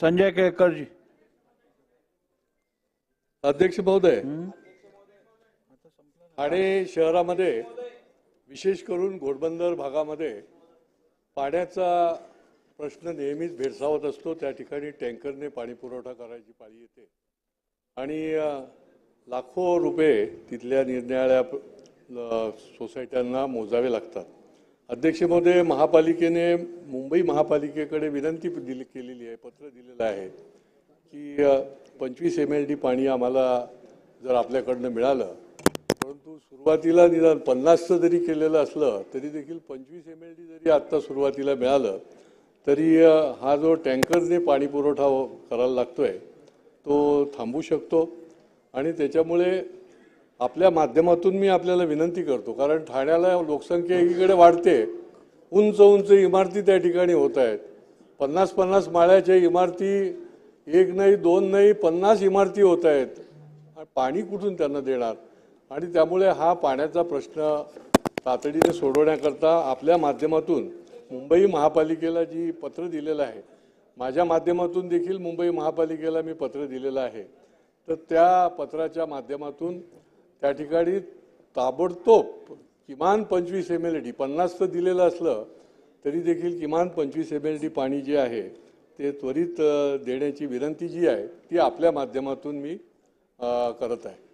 संजय केळकरजी. अध्यक्ष महोदय. ठाणे शहरामध्ये विशेष करून घोडबंदर भागामध्ये पाण्याचा प्रश्न नेहमीच भेडसावत असतो. त्या ठिकाणी टँकरने पाणी पुरवठा करायची पाळी येते. आणि लाखो रुपये तिथल्या निरनिराळ्या सोसायट्यांना मोजावे लागतात. अध्यक्ष महोदय महापालिकेने मुंबई महापालिकेकडे विनंती दिली केलेली आहे पत्र दिलेलं आहे की पंचवीस एम एल डी पाणी आम्हाला जर आपल्याकडनं मिळालं परंतु सुरुवातीला निदान पन्नासचं जरी केलेलं असलं तरी देखील पंचवीस एम एल डी जरी आत्ता सुरुवातीला मिळालं तरी हा जो टँकरने पाणी पुरवठा करायला लागतो आहे तो थांबू शकतो. आणि त्याच्यामुळे आपल्या माध्यमातून मी आपल्याला विनंती करतो कारण ठाण्याला लोकसंख्या एकीकडे वाढते उंच उंच इमारती त्या ठिकाणी होत आहेत. पन्नास पन्नास माळ्याच्या इमारती एक नाही दोन नाही पन्नास इमारती होत आहेत. पाणी कुठून त्यांना देणार? आणि त्यामुळे हा पाण्याचा प्रश्न तातडीने सोडवण्याकरता आपल्या माध्यमातून मुंबई महापालिकेला जी पत्र दिलेलं आहे माझ्या माध्यमातून देखील मुंबई महापालिकेला मी पत्र दिलेलं आहे. तर त्या पत्राच्या माध्यमातून त्या ठिकाणी ताबडतोब किमान पंचवीस एम एल डी पन्नास तर दिलेलं असलं तरी देखील किमान पंचवीस एम एल डी पाणी जे आहे ते त्वरित देण्याची विनंती जी आहे ती आपल्या माध्यमातून मी करत आहे.